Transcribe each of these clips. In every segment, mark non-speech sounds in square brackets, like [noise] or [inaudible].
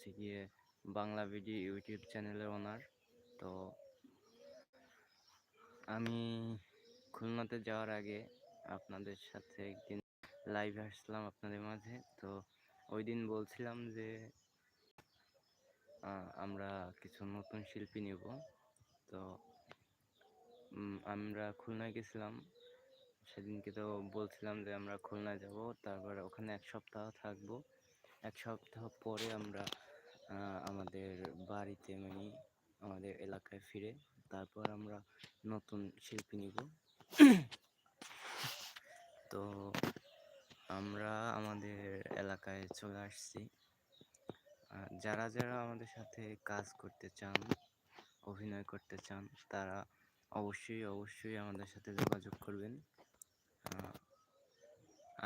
হচ্ছে গিয়ে বাংলা ভিডি ইউটিউব চ্যানেলের ওনার। তো আমি খুলনাতে যাওয়ার আগে আপনাদের সাথে একদিন লাইভে আসলাম আপনাদের মাঝে। তো ওই দিন বলছিলাম যে আমরা কিছু নতুন শিল্পী নিব। তো আমরা খুলনায় গেছিলাম। সেদিনকে তো বলছিলাম যে আমরা খুলনায় যাব। তারপর ওখানে এক সপ্তাহ থাকব। এক সপ্তাহ পরে আমরা আমাদের বাড়িতে মানে আমাদের এলাকায় ফিরে, তারপর আমরা নতুন শিল্পী নিব। তো আমরা আমাদের এলাকায় চলে আসছি। যারা যারা আমাদের সাথে কাজ করতে চান, অভিনয় করতে চান, তারা অবশ্যই অবশ্যই আমাদের সাথে যোগাযোগ করবেন।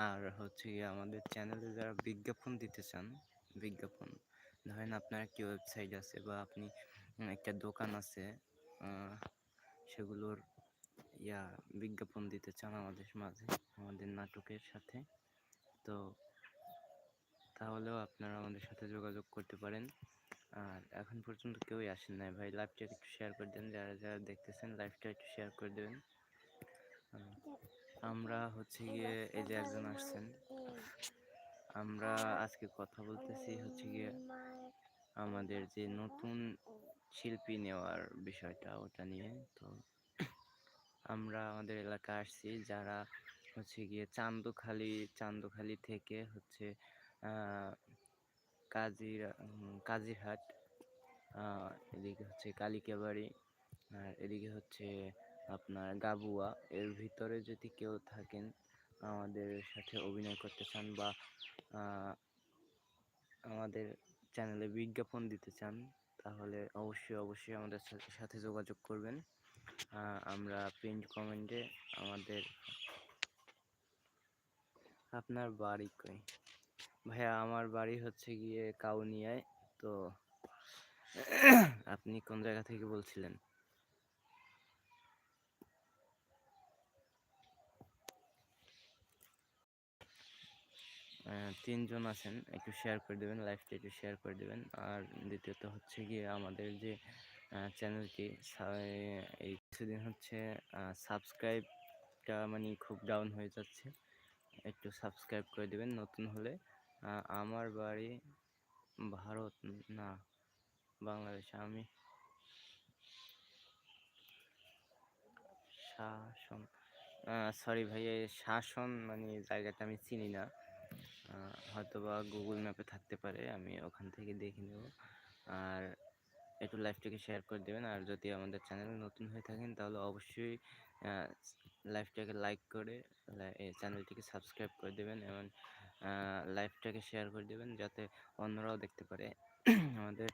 আর হচ্ছে আমাদের চ্যানেলে যারা বিজ্ঞাপন দিতে চান, বিজ্ঞাপন ধরেন আপনার একটি ওয়েবসাইট আছে বা আপনি একটা দোকান আছে সেগুলোর, ইয়া, বিজ্ঞাপন দিতে চান আমাদের মাঝে, আমাদের নাটকের সাথে, তো তাহলেও আপনারা আমাদের সাথে যোগাযোগ করতে পারেন। আর এখন পর্যন্ত কেউই আসেন নাই ভাই লাইভটা একটু শেয়ার করে দেন, যারা যারা দেখতেছেন লাইভটা একটু শেয়ার করে দেবেন। আমরা হচ্ছে গিয়ে এই যে একজন আসছেন আমরা আজকে কথা বলতেছি হচ্ছে গিয়ে আমাদের যে নতুন শিল্পী নেওয়ার বিষয়টা ওটা নিয়ে। তো আমরা আমাদের এলাকায় আসছি যারা হচ্ছে গিয়ে চান্দখালি চান্দখালি থেকে হচ্ছে কাজির কাজিরহাট এদিকে হচ্ছে কালিকাবাড়ি আর এদিকে হচ্ছে আপনার গাবুয়া। এর ভিতরে যদি কেউ থাকেন আমাদের সাথে অভিনয় করতে চান বা আমাদের চ্যানেলে বিজ্ঞাপন দিতে চান, তাহলে অবশ্যই অবশ্যই আমাদের সাথে যোগাযোগ করবেন। আমরা প্রিন্ট কমেন্টে আমাদের আপনার বাড়ি কই? ভাইয়া, আমার বাড়ি হচ্ছে গিয়ে কাউনিয়ায়, তো আপনি কোন জায়গা থেকে বলছিলেন? তিনজন আছেন, একটু শেয়ার করে দেবেন লাইভটা একটু শেয়ার করে দেবেন। আর দ্বিতীয়ত হচ্ছে গিয়ে আমাদের যে চ্যানেলটি এই কিছুদিন হচ্ছে সাবস্ক্রাইবটা মানে খুব ডাউন হয়ে যাচ্ছে। একটু সাবস্ক্রাইব করে দেবেন, নতুন হলে। আমার বাড়ি ভারত, না, বাংলাদেশ। আমি শাসন সরি ভাই শাসন মানে জায়গাটা আমি চিনি না। আহ, হয়তোবা গুগল ম্যাপে থাকতে পারে আমি ওখান থেকে দেখে নেব। আর একটু লাইভটাকে শেয়ার করে দেবেন। আর যদি আমাদের চ্যানেলে নতুন হয়ে থাকেন তাহলে অবশ্যই লাইভটাকে লাইক করে চ্যানেলটিকে সাবস্ক্রাইব করে দেবেন এবং লাইভটাকে শেয়ার করে দেবেন যাতে অন্যরাও দেখতে পারে। [clears throat] আমাদের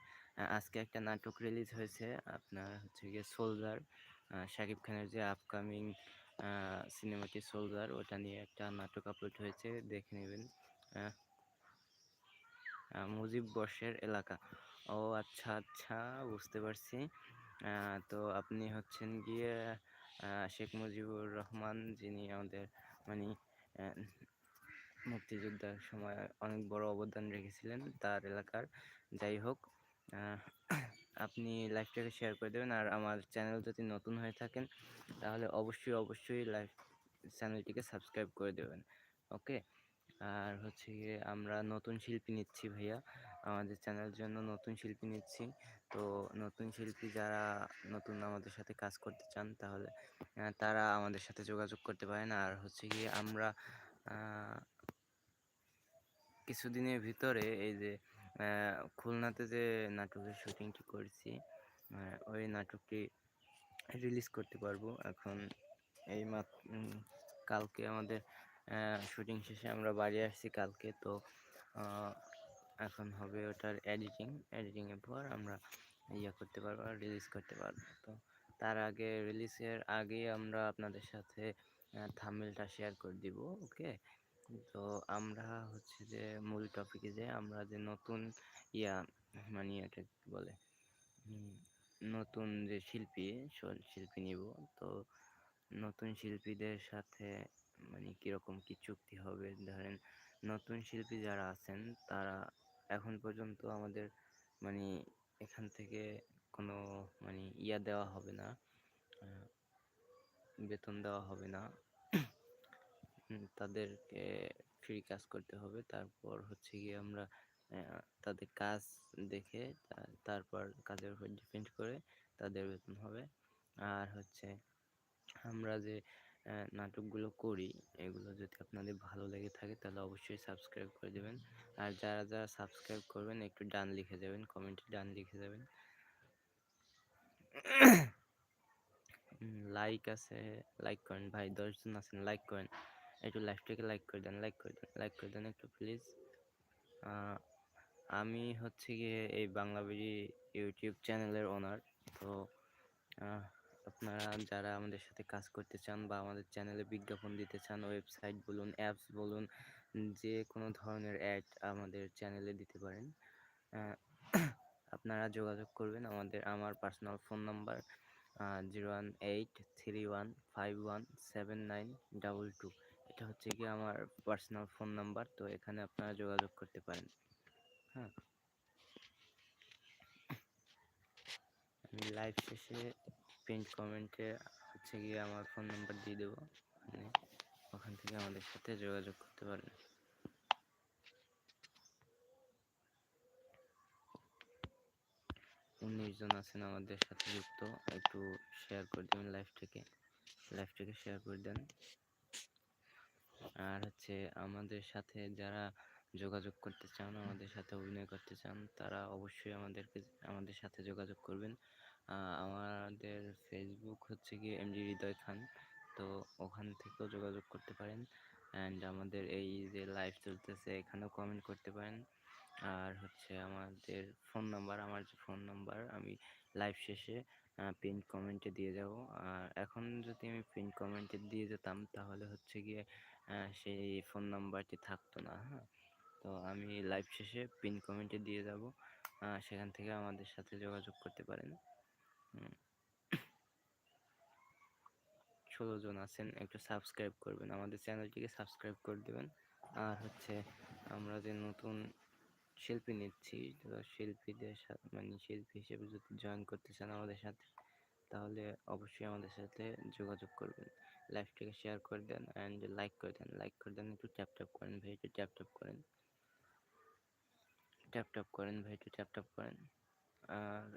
আজকে একটা নাটক রিলিজ হয়েছে আপনার হচ্ছে গিয়ে সোলজার শাকিব খানের যে আপকামিং সিনেমাটি সোলজার ওটা নিয়ে একটা নাটক আপলোড হয়েছে দেখে নেবেন। মুজিব বর্ষের এলাকা। ও আচ্ছা আচ্ছা বুঝতে পারছি। তো আপনি হচ্ছেন গিয়ে শেখ মুজিবুর রহমান, যিনি আমাদের মানে মুক্তিযোদ্ধার সময় অনেক বড় অবদান রেখেছিলেন তার এলাকার। যাই হোক আপনি লাইভটাকে শেয়ার করে দেবেন আর আমার চ্যানেল যদি নতুন হয়ে থাকেন, তাহলে অবশ্যই অবশ্যই লাইভ চ্যানেলটিকে সাবস্ক্রাইব করে দেবেন। ওকে আর হচ্ছে গিয়ে আমরা নতুন শিল্পী নিচ্ছি ভাইয়া। আমাদের চ্যানেলের জন্য নতুন শিল্পী নিচ্ছি। তো নতুন শিল্পী যারা নতুন আমাদের সাথে কাজ করতে চান, তাহলে তারা আমাদের সাথে যোগাযোগ করতে পারেন। আর হচ্ছে গিয়ে আমরা কিছুদিনের ভিতরে এই যে খুলনাতে যে নাটকের শুটিংটি করেছি ওই নাটকটি রিলিজ করতে পারব। এখন এই কালকে আমাদের শুটিং শেষে আমরা বাড়ি আসছি কালকে, তো এখন হবে ওটার এডিটিং এডিটিংয়ের পর আমরা ইয়ে করতে পারব রিলিজ করতে পারব। তো, তার আগে রিলিজের আগে আমরা আপনাদের সাথে থাম্বনেলটা শেয়ার করে দিব ওকে তো আমরা হচ্ছে যে মূল টপিকে যে আমরা যে নতুন ইয়া মানে এটা কি বলে নতুন যে শিল্পী শিল্পী নিব, তো নতুন শিল্পীদের সাথে মানে কীরকম কি চুক্তি হবে? ধরেন নতুন শিল্পী যারা আছেন, তারা এখন পর্যন্ত আমাদের মানে এখান থেকে কোনো মানে ইয়া দেওয়া হবে না বেতন দেওয়া হবে না। তাদেরকে ফ্রি কাজ করতে হবে। তারপর হচ্ছে গিয়ে আমরা তাদের কাজ দেখে তারপর কাজের উপর ডিপেন্ড করে তাদের বেতন হবে। আর হচ্ছে আমরা যে নাটকগুলো করি, এগুলো যদি আপনাদের ভালো লেগে থাকে তাহলে অবশ্যই সাবস্ক্রাইব করে দেবেন। আর যারা যারা সাবস্ক্রাইব করবেন, একটু ডান লিখে দেবেন কমেন্টে ডান লিখে দেবেন। লাইক আছে লাইক করেন। ভাই, দশজন আছেন লাইক করেন। একটু লাইভটাকে লাইক করে দেন লাইক করে দেন লাইক করে দেন একটু প্লিজ আমি হচ্ছে গিয়ে এই বাংলাবেরি ইউটিউব চ্যানেলের ওনার তো আপনারা যারা আমাদের সাথে কাজ করতে চান বা আমাদের চ্যানেলে বিজ্ঞাপন দিতে চান, ওয়েবসাইট বলুন, অ্যাপস বলুন যে কোনো ধরনের অ্যাড আমাদের চ্যানেলে দিতে পারেন। আপনারা যোগাযোগ করবেন আমাদের, আমার personal phone number zero one eight three one five one seven nine double two এটা হচ্ছে কি আমার পার্সোনাল ফোন নাম্বার তো এখানে আপনারা যোগাযোগ করতে পারেন। হ্যাঁ। লাইভ শেষে পিন কমেন্টে হচ্ছে গিয়ে আমার ফোন নাম্বার দিয়ে দেবো। মানে ওখান থেকে আমাদের সাথে যোগাযোগ করতে পারেন উনিশ জন আছেন আমাদের সাথে যুক্ত। একটু শেয়ার করে দেবেন লাইভটাকে লাইভটাকে শেয়ার করে দেন। আর হচ্ছে আমাদের সাথে যারা যোগাযোগ করতে চান, আমাদের সাথে অভিনয় করতে চান, তারা অবশ্যই আমাদেরকে, আমাদের সাথে যোগাযোগ করবেন। আমাদের ফেসবুক হচ্ছে কি এমডি হৃদয় খান। তো ওখান থেকেও যোগাযোগ করতে পারেন। অ্যান্ড আমাদের এই যে লাইভ চলতেছে, এখানেও কমেন্ট করতে পারেন। আর হচ্ছে আমাদের ফোন নাম্বার আমার যে ফোন নাম্বার আমি লাইভ শেষে পিন কমেন্টে দিয়ে যাব। আর এখন যদি আমি পিন কমেন্টে দিয়ে যেতাম, তাহলে হচ্ছে গিয়ে সেই ফোন নাম্বারটি থাকতো না হ্যাঁ? তো আমি লাইভ শেষে পিন কমেন্টে দিয়ে যাব। সেখান থেকে আমাদের সাথে যোগাযোগ করতে পারেন। ষোলো জন আছেন, একটু সাবস্ক্রাইব করবেন। আমাদের চ্যানেলটিকে সাবস্ক্রাইব করে দেবেন। আর হচ্ছে আমরা যে নতুন শিল্পী নিচ্ছি শিল্পীদের সাথে মানে শিল্পী হিসেবে যদি জয়েন করতে চান আমাদের সাথে, তাহলে অবশ্যই আমাদের সাথে যোগাযোগ করবেন। লাইভটাকে শেয়ার করে দেন অ্যান্ড লাইক করে দেন। লাইক করে দেন, একটু ট্যাপ ট্যাপ করেন, ভাই, একটু ট্যাপ ট্যাপ করেন। ট্যাপ ট্যাপ করেন, ভাই, একটু ট্যাপ ট্যাপ করেন। আর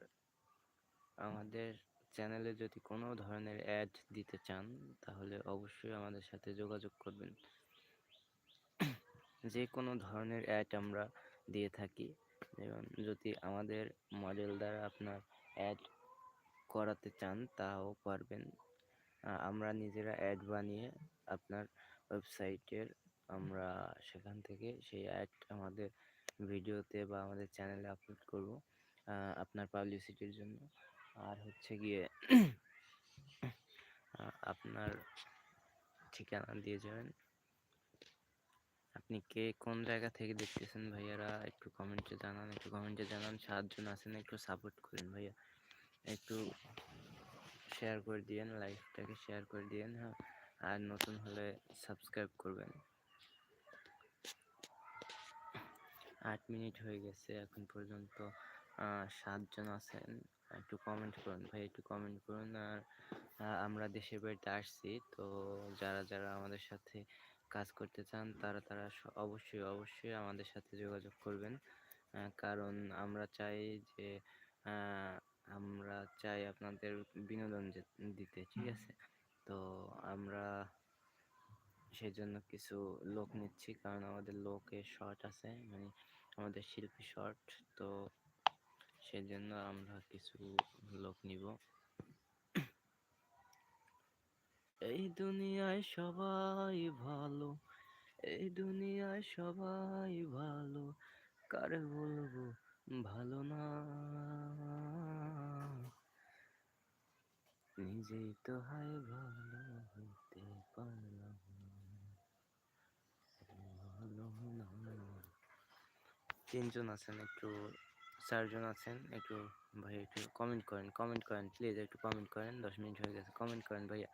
আমাদের চ্যানেলে যদি কোনো ধরনের অ্যাড দিতে চান, তাহলে অবশ্যই আমাদের সাথে যোগাযোগ করবেন। [coughs] যে কোনো ধরনের অ্যাড আমরা দিয়ে থাকি যেমন যদি আমাদের মডেল দ্বারা আপনার অ্যাড করাতে চান, তাও পারবেন। আমরা নিজেরা অ্যাড বানিয়ে আপনার ওয়েবসাইটের আমরা সেখান থেকে সেই অ্যাড আমাদের ভিডিওতে বা আমাদের চ্যানেলে আপলোড করব আপনার পাবলিসিটির জন্য। আর হচ্ছে গিয়ে আপনার ঠিকানা দিয়ে যাবেন। আপনি কে কোন জায়গা থেকে দেখতেছেন ভাইয়ারা? একটু কমেন্টে জানান, একটু কমেন্টে জানান। সাতজন আছেন, একটু সাপোর্ট করেন ভাইয়া। একটু শেয়ার করে দিয়েন লাইভটাকে শেয়ার করে দিয়েন হ্যাঁ? আর নতুন হলে সাবস্ক্রাইব করবেন। আট মিনিট হয়ে গেছে এখন পর্যন্ত। সাতজন আছেন। একটু কমেন্ট করুন। ভাই একটু কমেন্ট করুন। আর আমরা দেশের বাড়িতে আসছি। তো যারা যারা আমাদের সাথে কাজ করতে চান তারা তারা অবশ্যই অবশ্যই আমাদের সাথে যোগাযোগ করবেন। কারণ আমরা চাই যে আমরা চাই আপনাদের বিনোদন দিতে ঠিক আছে? তো আমরা সেই জন্য কিছু লোক নিচ্ছি। কারণ আমাদের লোকের শর্ট আছে। মানে আমাদের শিল্পী শর্ট তো সেই জন্য আমরা কিছু লোক নিব। এই দুনিয়ায় সবাই ভালো, এই দুনিয়ায় সবাই ভালো, কারে বলব ভালো না? নিজেই তো হয় ভালো হইতে পারলাম তিনজন আছেন একটু চারজন আছেন, একটু ভাই একটু কমেন্ট করেন কমেন্ট করেন প্লিজ একটু কমেন্ট করেন, দশ মিনিট হয়ে গেছে কমেন্ট করেন ভাইয়া।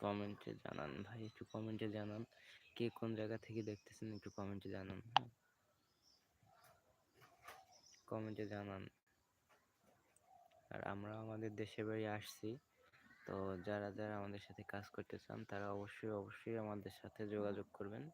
কমেন্টে জানান ভাই, একটু কমেন্টে জানান, কে কোন জায়গা থেকে দেখতেছেন একটু কমেন্টে জানান। কমেন্টে জানান। আর আমরা আমাদের দেশে বাড়ি আসছি। তো যারা যারা আমাদের সাথে কাজ করতে চান, তারা অবশ্যই অবশ্যই আমাদের সাথে যোগাযোগ করবেন।